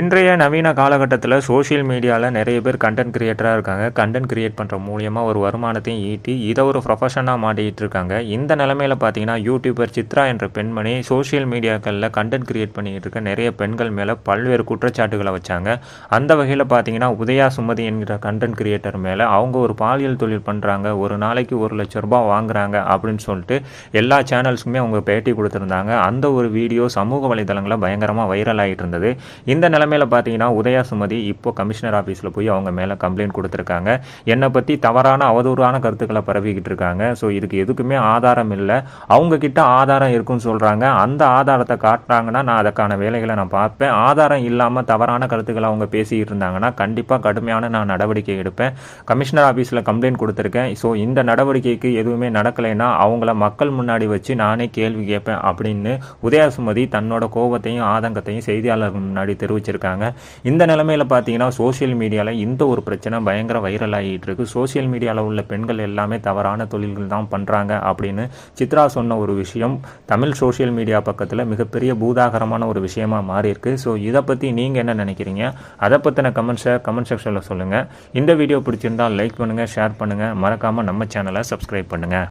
இன்றைய நவீன காலகட்டத்தில் சோஷியல் மீடியாவில் நிறைய பேர் கண்டென்ட் கிரியேட்டராக இருக்காங்க. கண்டென்ட் கிரியேட் பண்ணுற மூலியமாக ஒரு வருமானத்தையும் ஈட்டி இதை ஒரு ப்ரொஃபஷனாக மாட்டிகிட்டு இருக்காங்க. இந்த நிலமையில பார்த்தீங்கன்னா யூடியூபர் சித்ரா என்ற பெண்மணி சோஷியல் மீடியாக்களில் கண்டென்ட் கிரியேட் பண்ணிக்கிட்டு இருக்க நிறைய பெண்கள் மேலே பல்வேறு குற்றச்சாட்டுகளை வச்சாங்க. அந்த வகையில் பார்த்தீங்கன்னா உதயா சுமதி என்கிற கண்டென்ட் கிரியேட்டர் மேலே அவங்க ஒரு பாலியல் தொழில் பண்ணுறாங்க ஒரு நாளைக்கு ஒரு லட்ச ரூபாய் வாங்குறாங்க அப்படின்னு சொல்லிட்டு எல்லா சேனல்ஸுக்குமே அவங்க பேட்டி கொடுத்துருந்தாங்க. அந்த ஒரு வீடியோ சமூக வலைதளங்களில் பயங்கரமாக வைரல் ஆகிட்டு இருந்தது. இந்த நிலைமையில் பார்த்தீங்கன்னா உதயா சுமதி இப்போ கமிஷனர் ஆஃபீஸில் போய் அவங்க மேலே கம்ப்ளைண்ட் கொடுத்துருக்காங்க. என்னை பற்றி தவறான அவதூறான கருத்துக்களை பரவிக்கிட்டு இருக்காங்க. ஸோ இதுக்கு எதுக்குமே ஆதாரம் இல்லை. அவங்கக்கிட்ட ஆதாரம் இருக்குன்னு சொல்கிறாங்க அந்த ஆதாரத்தை காட்டுறாங்கன்னா நான் அதுக்கான வேலைகளை நான் பார்ப்பேன். ஆதாரம் இல்லாமல் தவறான கருத்துக்களை அவங்க பேசிக்கிட்டு இருந்தாங்கன்னா கண்டிப்பாக கடுமையான நான் நடவடிக்கை எடுப்பேன். கமிஷனர் ஆஃபீஸில் கம்ப்ளைண்ட் கொடுத்துருக்கேன். ஸோ இந்த நடவடிக்கைக்கு எதுவுமே நடக்கலைன்னா அவங்கள மக்கள் முன்னாடி வச்சு நானே கேள்வி கேட்பேன் அப்படின்னு உதயாசுமதி தன்னோட கோபத்தையும் ஆதங்கத்தையும் செய்தியாளர்கள் முன்னாடி தெரிவிச்சிருக்காங்க இந்த நிலமையில் பார்த்தீங்கன்னா சோஷியல் மீடியாவில் இந்த ஒரு பிரச்சனை பயங்கர வைரல் ஆகிட்டு இருக்கு. சோஷியல் மீடியாவில் உள்ள பெண்கள் எல்லாமே தவறான தொழில்கள் தான் பண்ணுறாங்க அப்படின்னு சித்ரா சொன்ன ஒரு விஷயம் தமிழ் சோஷியல் மீடியா பக்கத்தில் மிகப்பெரிய பூதாகரமான ஒரு விஷயமா மாறியிருக்கு. ஸோ இதை பற்றி நீங்கள் என்ன நினைக்கிறீங்க? அதை பற்றின கமெண்ட்ஸை கமெண்ட் செக்ஷனில் சொல்லுங்கள் இந்த வீடியோ பிடிச்சிருந்தால் லைக் பண்ணுங்கள் ஷேர் பண்ணுங்கள் மறக்காமல் நம்ம சேனலை சப்ஸ்கிரைப் பண்ணுங்கள்